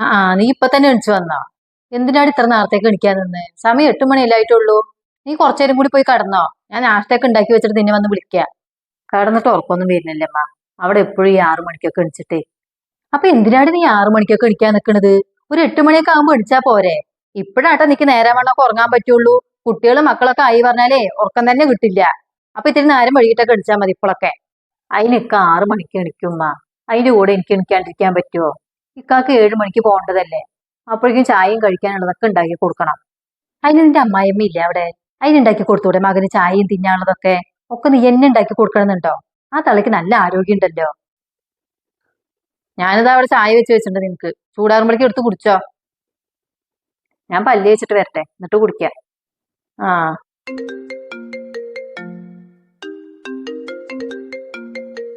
ആ നീ ഇപ്പൊ തന്നെ എണിച്ചു വന്നോ? എന്തിനാണ് ഇത്ര നേരത്തേക്ക് എണിക്കാൻ നിന്ന്? സമയം എട്ട് മണിയല്ലായിട്ടുള്ളൂ. നീ കുറച്ചേരം കൂടി പോയി കടന്നോ? ഞാൻ നാഷ്ടയൊക്കെ ഉണ്ടാക്കി വെച്ചിട്ട് നിന്നെ വന്ന് വിളിക്കാം. കടന്നിട്ട് ഉറപ്പൊന്നും വരുന്നില്ല അമ്മ. അവിടെ എപ്പോഴും ഈ ആറു മണിക്കൊക്കെ എണിച്ചിട്ടേ. അപ്പൊ എന്തിനാണ് നീ ആറു മണിക്കൊക്കെ എണിക്കാൻ നിൽക്കണത് ഒരു എട്ട് മണിയൊക്കെ ആകുമ്പോ എണിച്ചാ പോരെ. ഇപ്പഴാട്ടോ നിനക്ക് നേരം വേണമൊക്കെ ഉറങ്ങാൻ പറ്റുള്ളൂ. കുട്ടികളും മക്കളൊക്കെ ആയി പറഞ്ഞാലേ ഉറക്കം തന്നെ കിട്ടില്ല. അപ്പൊ ഇത്തിരി നേരം വൈകിട്ടൊക്കെ എണിച്ചാൽ മതി ഇപ്പോഴൊക്കെ. അതിനൊക്കെ ആറു മണിക്ക് എണിക്കുമ്മ അതിന്റെ കൂടെ എനിക്ക് എണിക്കാണ്ടിരിക്കാൻ പറ്റുമോ ഇക്കാക്ക് ഏഴ് മണിക്ക് പോകേണ്ടതല്ലേ? അപ്പോഴേക്കും ചായയും കഴിക്കാനുള്ളതൊക്കെ ഉണ്ടാക്കി കൊടുക്കണം. അതിന് നിന്റെ അമ്മായിയമ്മ ഇല്ലേ അവിടെ? അതിനുണ്ടാക്കി കൊടുത്തൂടെ? മകന് ചായയും തിന്നാനുള്ളതൊക്കെ? ഒക്കെ നീ എന്നെ ഉണ്ടാക്കി കൊടുക്കണമെന്നുണ്ടോ? ആ തളിക്ക് നല്ല ആരോഗ്യം ഉണ്ടല്ലോ. ഞാനിതാ അവിടെ ചായ വെച്ച് വെച്ചിട്ടുണ്ട് നിനക്ക്. ചൂടാറുമ്പോഴേക്കും എടുത്ത് കുടിച്ചോ. ഞാൻ പല്ല് വെച്ചിട്ട് വരട്ടെ. എന്നിട്ട് കുടിക്ക. ആ.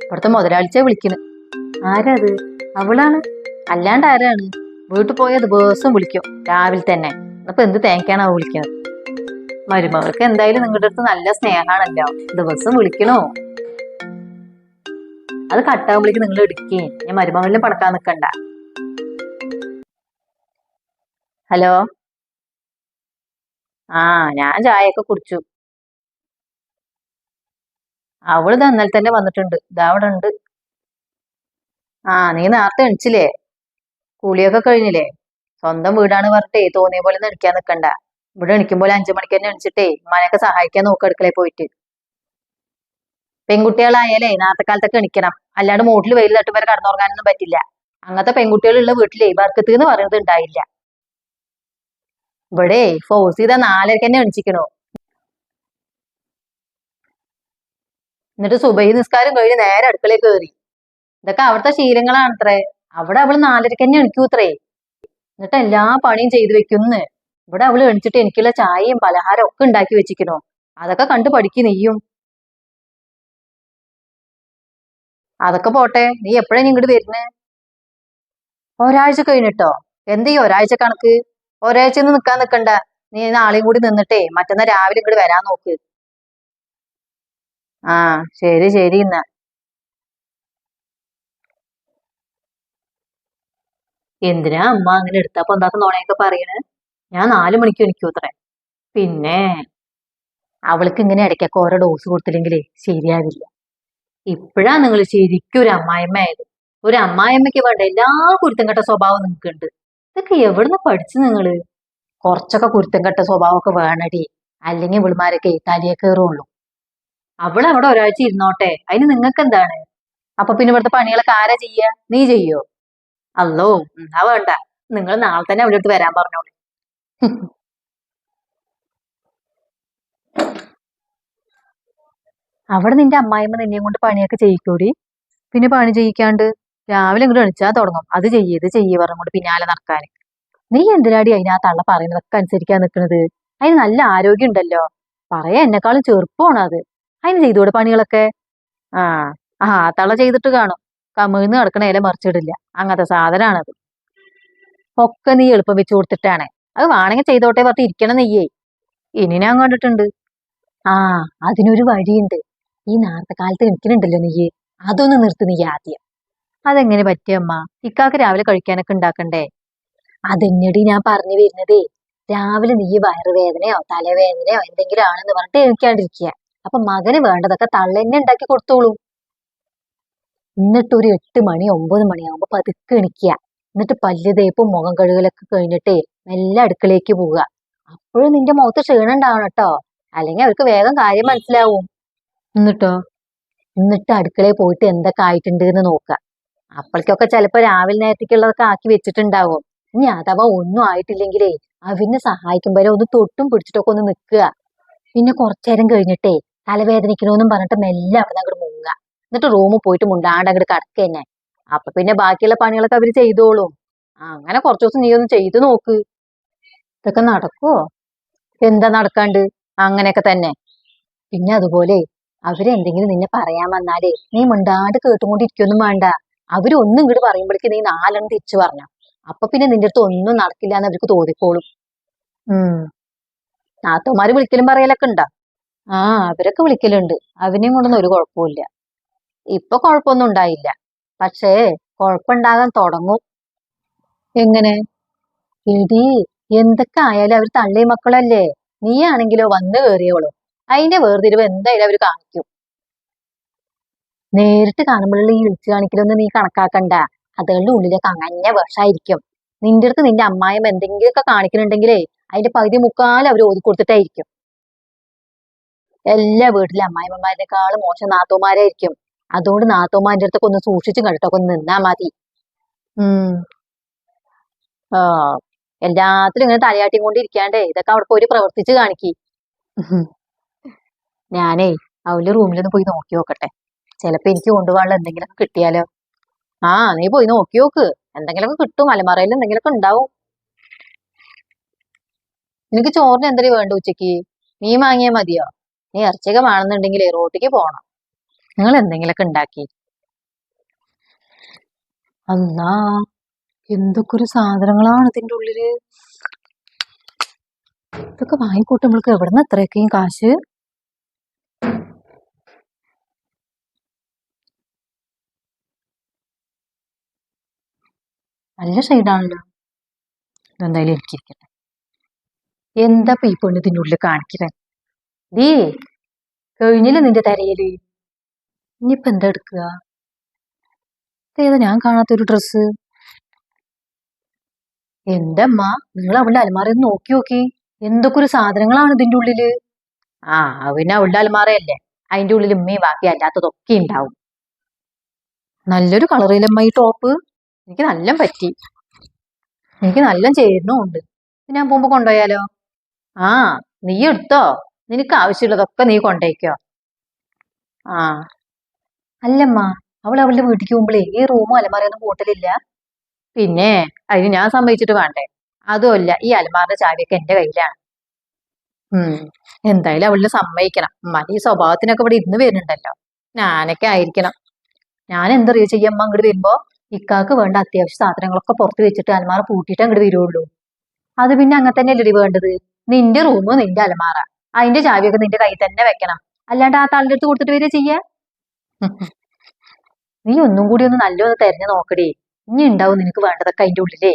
ഇവിടുത്തെ മുതലാളിച്ച വിളിക്കുന്നു ആരാത്? അവളാണ്? അല്ലാണ്ട് ആരാണ് വീട്ടിൽ പോയ ദിവസം വിളിക്കും രാവിലെ തന്നെ. അപ്പൊ എന്ത് അവ വിളിക്കുന്നത് മരുമകൾക്ക് എന്തായാലും നിങ്ങളുടെ അടുത്ത് നല്ല സ്നേഹമാണല്ലോ. ദിവസം വിളിക്കണോ? അത് കട്ടാകുമ്പോഴേക്ക് നിങ്ങൾ എടുക്കേ. ഞാൻ മരുമകളിലും പടക്കാൻ നിൽക്കണ്ട ഹലോ? ആ ഞാൻ ചായയൊക്കെ കുടിച്ചു. അവൾ ഇന്നലെ തന്നെ വന്നിട്ടുണ്ട്. ഇതാ അവിടെ ഉണ്ട്. ആ നീ നേരത്തെ എണിച്ചില്ലേ? കുളിയൊക്കെ കഴിഞ്ഞില്ലേ? സ്വന്തം വീടാണ് പറഞ്ഞിട്ടേ തോന്നിയ പോലെ ഒന്നും എണിക്കാൻ നിൽക്കണ്ട ഇവിടെ എണിക്കുമ്പോൾ അഞ്ചു മണിക്ക് തന്നെ എണിച്ചിട്ടേ ഉമ്മാനെയൊക്കെ സഹായിക്കാൻ നോക്കുക അടുക്കളയിൽ പോയിട്ട്. പെൺകുട്ടികളായാലേ നാളത്തെ കാലത്തൊക്കെ എണിക്കണം. അല്ലാണ്ട് മൂട്ടിൽ വെയിൽ തട്ടും വരെ കടന്നുറങ്ങാനൊന്നും പറ്റില്ല. അങ്ങനത്തെ പെൺകുട്ടികളുള്ള വീട്ടിലെ ബർക്കത്ത് എന്ന് പറയുന്നത് ഉണ്ടായില്ല. ഇവിടെ ഫോഴ്സ് ചെയ്ത നാലരക്ക് തന്നെ എണിച്ചിക്കണോ. എന്നിട്ട് സുബൈ നിസ്കാരം കഴിഞ്ഞ് നേരെ അടുക്കളയിൽ കയറി ഇതൊക്കെ അവിടുത്തെ ശീലങ്ങളാണത്രേ. അവിടെ അവൾ നാലരക്ക് തന്നെ എണിക്കൂത്രേ എന്നിട്ട് എല്ലാ പണിയും ചെയ്തു വെക്കുന്ന്. ഇവിടെ അവൾ എണിച്ചിട്ട് എനിക്കുള്ള ചായയും പലഹാരം ഒക്കെ ഉണ്ടാക്കി വെച്ചിക്കണോ അതൊക്കെ കണ്ടു പഠിക്ക് നീയും. അതൊക്കെ പോട്ടെ നീ എപ്പോഴാ ഇങ്ങോട്ട് വരുന്നേ? ഒരാഴ്ച കഴിഞ്ഞിട്ടോ? എന്ത് ഈ ഒരാഴ്ച കണക്ക്? ഒരാഴ്ച ഒന്നും നിക്കാൻ നിക്കണ്ട. നീ നാളെയും കൂടി നിന്നിട്ടേ മറ്റന്നാ രാവിലെ ഇങ്ങോട്ട് വരാൻ നോക്ക്. ആ ശരി ശരി എന്നാ എന്തിനാ അമ്മ അങ്ങനെ എടുത്തപ്പോ എന്താ നോണയൊക്കെ പറയണേ? ഞാൻ നാലു മണിക്ക് എനിക്ക് ഉത്തരേ പിന്നെ അവൾക്ക് ഇങ്ങനെ ഇടയ്ക്കൊക്കെ ഓരോ ഡോസ് കൊടുത്തില്ലെങ്കിലേ ശരിയാവില്ല. ഇപ്പോഴാ നിങ്ങൾ ശരിക്കും ഒരു അമ്മായിമ്മ ആയത്. ഒരു അമ്മായിമ്മയ്ക്ക് വേണ്ട എല്ലാ കുരുത്തം കെട്ട സ്വഭാവം നിങ്ങൾക്കുണ്ട്. ഇതൊക്കെ എവിടുന്ന് പഠിച്ചു നിങ്ങൾ? കുറച്ചൊക്കെ കുരുത്തം കെട്ട സ്വഭാവമൊക്കെ വേണടി. അല്ലെങ്കിൽ ഇവിളുമാരൊക്കെ തലയെ കയറുള്ളൂ. അവൾ അവിടെ ഒരാഴ്ച ഇരുന്നോട്ടെ. അതിന് നിങ്ങൾക്ക് എന്താണ് അപ്പൊ പിന്നെ ഇവിടുത്തെ പണികളൊക്കെ ആരാ ചെയ്യ? നീ ചെയ്യോ? അല്ലോ എന്നാ വേണ്ട നിങ്ങൾ നാളെ തന്നെ അവിടെ വരാൻ പറഞ്ഞോളൂ. അവിടെ നിന്റെ അമ്മായിമ്മ നിന്നെയും കൊണ്ട് പണിയൊക്കെ ചെയ്യിക്കൂടി? പിന്നെ പണി ചെയ്യിക്കാണ്ട് രാവിലെ ഇങ്ങോട്ട് എണിച്ചാ തുടങ്ങും. അത് ചെയ്യ് ഇത് ചെയ്യ് പറഞ്ഞുകൊണ്ട് പിന്നാലെ നടക്കാൻ നീ എന്തിനാടി അതിനാ തള്ള പറയുന്നതൊക്കെ അനുസരിക്കാൻ നിൽക്കുന്നത് അതിന് നല്ല ആരോഗ്യം ഉണ്ടല്ലോ. പറയാ എന്നെക്കാളും ചെറുപ്പമാണ് അത് അതിന് ചെയ്തുകൂടെ പണികളൊക്കെ? ആ ആ ആ തള്ള ചെയ്തിട്ട് കാണും. കമിഴ്ന്ന് കിടക്കണ ഇല മറിച്ചിടില്ല. അങ്ങനത്തെ സാധനമാണത് ഒക്കെ നീ എളുപ്പം വെച്ച് കൊടുത്തിട്ടാണ്. അത് വേണമെങ്കിൽ ചെയ്തോട്ടെ പറഞ്ഞിട്ട് ഇരിക്കണം നെയ്യേ ഇനി ഞാൻ കണ്ടിട്ടുണ്ട്. ആ അതിനൊരു വഴിയുണ്ട്. ഈ നേരത്തെ കാലത്ത് എനിക്കുന്നുണ്ടല്ലോ നെയ്യ് അതൊന്ന് നിർത്തി നീ ആദ്യം. അതെങ്ങനെ പറ്റിയമ്മ ഇക്കാക്ക് രാവിലെ കഴിക്കാനൊക്കെ ഉണ്ടാക്കണ്ടേ? അതെന്നടി ഞാൻ പറഞ്ഞു വരുന്നതേ. രാവിലെ നീ വയറുവേദനയോ തലവേദനയോ എന്തെങ്കിലും ആണെന്ന് പറഞ്ഞിട്ട് എഴുതിക്കാണ്ടിരിക്കുക അപ്പൊ മകന് വേണ്ടതൊക്കെ തള്ളെന്നെ ഉണ്ടാക്കി കൊടുത്തോളൂ. എന്നിട്ട് ഒരു എട്ട് മണി ഒമ്പത് മണിയാകുമ്പോ പതുക്കെ എണിക്കുക എന്നിട്ട് പല്ല് തേപ്പും മുഖം കഴുകലൊക്കെ കഴിഞ്ഞിട്ടേ മെല്ലെ അടുക്കളയിലേക്ക് പോവുക. അപ്പോഴും നിന്റെ മുഖത്ത് ക്ഷീണം ഉണ്ടാവണം കേട്ടോ അല്ലെങ്കിൽ അവർക്ക് വേഗം കാര്യം മനസ്സിലാവും. എന്നിട്ടോ? എന്നിട്ട് അടുക്കളയിൽ പോയിട്ട് എന്തൊക്കെ ആയിട്ടുണ്ട് എന്ന് നോക്കുക. അപ്പോഴേക്കൊക്കെ ചിലപ്പോ രാവിലെ നേരത്തേക്കുള്ളതൊക്കെ ആക്കി വെച്ചിട്ടുണ്ടാവും. ഇനി അഥവാ ഒന്നും ആയിട്ടില്ലെങ്കിലേ അവനെ സഹായിക്കുമ്പോഴേ ഒന്ന് തൊട്ടും പിടിച്ചിട്ടൊക്കെ ഒന്ന് നിൽക്കുക. പിന്നെ കുറച്ചേരം കഴിഞ്ഞിട്ടേ തലവേദനിക്കണോന്നും പറഞ്ഞിട്ട് മെല്ലെ അവിടെ നിന്ന് അങ്ങോട്ട് മുങ്ങുക. എന്നിട്ട് റൂമിൽ പോയിട്ട് മുണ്ടാണ്ട് അങ്ങോട്ട് കിടക്ക തന്നെ അപ്പൊ പിന്നെ ബാക്കിയുള്ള പണികളൊക്കെ അവർ ചെയ്തോളും. അങ്ങനെ കുറച്ചു ദിവസം നീ ഒന്ന് ചെയ്തു നോക്ക്. ഇതൊക്കെ നടക്കുവോ? എന്താ നടക്കാണ്ട്? അങ്ങനെയൊക്കെ തന്നെ. പിന്നെ അതുപോലെ അവരെന്തെങ്കിലും നിന്നെ പറയാൻ വന്നാലേ നീ മിണ്ടാണ്ട് കേട്ടുകൊണ്ടിരിക്കൊന്നും വേണ്ട. അവർ ഒന്നും ഇങ്ങോട്ട് പറയുമ്പോഴേക്ക് നീ നാലെണ്ണം തിരിച്ചു പറഞ്ഞു. അപ്പൊ പിന്നെ നിന്റെ അടുത്ത് ഒന്നും നടക്കില്ല എന്ന് അവർക്ക് തോന്നിക്കോളും. ഉം. നാത്തോമാര് വിളിക്കലും പറയലൊക്കെ ഉണ്ടാ ആ അവരൊക്കെ വിളിക്കലുണ്ട്. അവനെയും കൊണ്ടൊന്നും ഒരു കുഴപ്പമില്ല ഇപ്പൊ കുഴപ്പമൊന്നും ഉണ്ടായില്ല. പക്ഷേ കുഴപ്പമുണ്ടാകാൻ തുടങ്ങും. എങ്ങനെ? എടി എന്തൊക്കെ ആയാലും അവർ തള്ളി മക്കളല്ലേ? നീ ആണെങ്കിലോ വന്നു കയറിയോളൂ അതിന്റെ വേർതിരിവ് എന്തായാലും അവർ കാണിക്കും. നേരിട്ട് കാണുമ്പോഴുള്ള ഈ വിളിച്ചു കാണിക്കലൊന്നും നീ കണക്കാക്കണ്ട. അതുകളുടെ ഉള്ളിലൊക്കെ അങ്ങനെ വിഷായിരിക്കും. നിന്റെ അടുത്ത് നിന്റെ അമ്മായിമ്മ എന്തെങ്കിലുമൊക്കെ കാണിക്കുന്നുണ്ടെങ്കിലേ അതിന്റെ പകുതി മുക്കാൽ അവർ ഓതി കൊടുത്തിട്ടായിരിക്കും. എല്ലാ വീട്ടിലെ അമ്മായിമ്മമാരെക്കാളും മോശം നാത്തോമാരായിരിക്കും അതുകൊണ്ട് നാത്തോമാന്റെ അടുത്തൊക്കെ ഒന്ന് സൂക്ഷിച്ചും കണ്ടിട്ടൊക്കെ ഒന്ന് നിന്നാ മതി. ഉം. ആ എല്ലാത്തിലും ഇങ്ങനെ തലയാട്ടിയും കൊണ്ടിരിക്കാണ്ടേ ഇതൊക്കെ അവിടെ പോയി പ്രവർത്തിച്ച് കാണിക്കി. ഞാനേ അവളുടെ റൂമിലൊന്ന് പോയി നോക്കി നോക്കട്ടെ. ചിലപ്പോ എനിക്ക് കൊണ്ടുപോകാനുള്ള എന്തെങ്കിലുമൊക്കെ കിട്ടിയാലോ? ആ നീ പോയി നോക്കി നോക്ക്. എന്തെങ്കിലുമൊക്കെ കിട്ടും അലമാറയിൽ എന്തെങ്കിലുമൊക്കെ ഉണ്ടാവും. നിനക്ക് ചോറിന് എന്തെങ്കിലും വേണ്ട ഉച്ചയ്ക്ക് നീ വാങ്ങിയാ മതിയോ? നീ ഇറച്ചിയൊക്കെ വേണമെന്നുണ്ടെങ്കിലേ റോട്ടിക്ക് പോണം. നിങ്ങൾ എന്തെങ്കിലുമൊക്കെ ഉണ്ടാക്കി. അല്ലാ എന്തൊക്കെ ഒരു സാധനങ്ങളാണ് ഇതിന്റെ ഉള്ളിൽ. ഇതൊക്കെ വാങ്ങിക്കൂട്ടുമ്പോൾക്ക് എവിടുന്ന് എത്രയൊക്കെയും കാശ്? നല്ല ഷെയ്ഡാണല്ലോ ഇതെന്തായാലും എനിക്കിരിക്കട്ടെ എന്താ ഈ പെണ്ണ് ഉള്ളിൽ കാണിക്കുന്നത് ദീ കഴിഞ്ഞില്ല നിന്റെ തരയിൽ? ഇനിയിപ്പൊ എന്താ എടുക്കുക? ഏതാ ഞാൻ കാണാത്തൊരു ഡ്രസ്സ് എന്റെ അമ്മ നിങ്ങൾ അവളുടെ അലമാര ഒന്ന് നോക്കി നോക്കി. എന്തൊക്കെ ഒരു സാധനങ്ങളാണ് ഇതിന്റെ ഉള്ളിൽ? ആ പിന്നെ അവളുടെ അലമാറയല്ലേ അതിന്റെ ഉള്ളിൽ ഉമ്മയും ബാക്കി അല്ലാത്തതൊക്കെ ഉണ്ടാവും. നല്ലൊരു കളറിലമ്മ ഈ ടോപ്പ് എനിക്ക് നല്ല പറ്റി. എനിക്ക് നല്ല ചേരുന്നുണ്ട് ഞാൻ പോകുമ്പോ കൊണ്ടുപോയാലോ? ആ നീ എടുത്തോ. നിനക്ക് ആവശ്യമുള്ളതൊക്കെ നീ കൊണ്ടേക്കോ ആ. അല്ലമ്മ അവൾ അവളുടെ വീട്ടിലേക്ക് പോകുമ്പോഴേ ഈ റൂമും അലമാരയൊന്നും കൂട്ടലില്ല പിന്നെ അതിന് ഞാൻ സമ്മതിച്ചിട്ട് വേണ്ടേ? അതുമല്ല ഈ അലമാറിന്റെ ചാവിയൊക്കെ എന്റെ കയ്യിലാണ്. ഉം എന്തായാലും അവളിനെ സമ്മതിക്കണം. മതി ഈ സ്വഭാവത്തിനൊക്കെ ഇവിടെ ഇന്ന് വരുന്നുണ്ടല്ലോ. ഞാനൊക്കെ ആയിരിക്കണം. ഞാൻ എന്തറിയോ ചെയ്യമ്മ അങ്ങോട്ട് വരുമ്പോ ഇക്കാക്ക് വേണ്ട അത്യാവശ്യ സാധനങ്ങളൊക്കെ പുറത്ത് വെച്ചിട്ട് അലമാറ പൂട്ടിയിട്ട് അങ്ങോട്ട് വരുള്ളൂ. അത് പിന്നെ അങ്ങനെ തന്നെ അല്ലടി വേണ്ടത്? നിന്റെ റൂമ് നിന്റെ അലമാറ അതിന്റെ ചാവിയൊക്കെ നിന്റെ കയ്യിൽ തന്നെ വെക്കണം. അല്ലാണ്ട് ആ താളിന്റെ അടുത്ത് കൊടുത്തിട്ട് വരിക ചെയ്യാ? നീ ഒന്നും കൂടി ഒന്ന് നല്ലൊന്ന് തെരഞ്ഞു നോക്കടി. ഇനി ഉണ്ടാവും നിനക്ക് വേണ്ടതൊക്കെ അതിന്റെ ഉള്ളിലേ.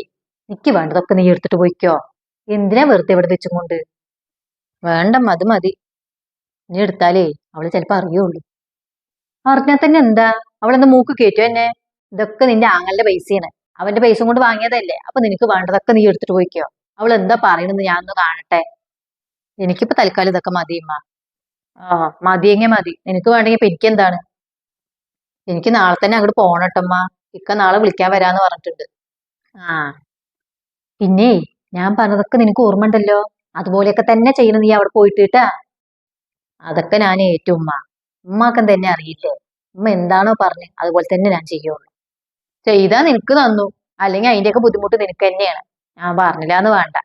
നിക്ക് വേണ്ടതൊക്കെ നീ എടുത്തിട്ട് പോയിക്കോ. എന്തിനാ വെറുതെ ഇവിടെ വെച്ചുകൊണ്ട്? വേണ്ട അത് മതി. നീ എടുത്താലേ അവൾ ചിലപ്പോ അറിയുള്ളൂ. അറിഞ്ഞാൽ തന്നെ എന്താ? അവളെന്താ മൂക്ക് കയറ്റും എന്നെ? ഇതൊക്കെ നിന്റെ ആങ്ങളുടെ പൈസയാണ്. അവന്റെ പൈസ കൊണ്ട് വാങ്ങിയതല്ലേ. അപ്പൊ നിനക്ക് വേണ്ടതൊക്കെ നീ എടുത്തിട്ട് പോയിക്കോ. അവൾ എന്താ പറയണെന്ന് ഞാൻ ഒന്ന് കാണട്ടെ. എനിക്കിപ്പോ തൽക്കാലം ഇതൊക്കെ മതി ഉമ്മ ആ മതിയെങ്കിൽ മതി. നിനക്ക് വേണ്ടെങ്കിൽ ഇപ്പൊ എനിക്ക് എന്താണ് എനിക്ക് നാളെ തന്നെ അങ്ങോട്ട് പോണട്ടമ്മ ഇക്ക നാളെ വിളിക്കാൻ വരാന്ന് പറഞ്ഞിട്ടുണ്ട്. ആ. പിന്നെ ഞാൻ പറഞ്ഞതൊക്കെ നിനക്ക് ഓർമ്മ ഉണ്ടല്ലോ അതുപോലെയൊക്കെ തന്നെ ചെയ്യണം നീ അവിടെ പോയിട്ട് കേട്ടാ. അതൊക്കെ ഞാൻ ഏറ്റു ഉമ്മ. ഉമ്മാക്കം തന്നെ അറിയില്ലേ? ഉമ്മ എന്താണോ പറഞ്ഞ് അതുപോലെ തന്നെ ഞാൻ ചെയ്യുള്ളൂ. ചെയ്താ നിനക്ക് തന്നു. അല്ലെങ്കിൽ അതിന്റെയൊക്കെ ബുദ്ധിമുട്ട് നിനക്ക് തന്നെയാണ്. ഞാൻ പറഞ്ഞില്ല എന്ന് വേണ്ട.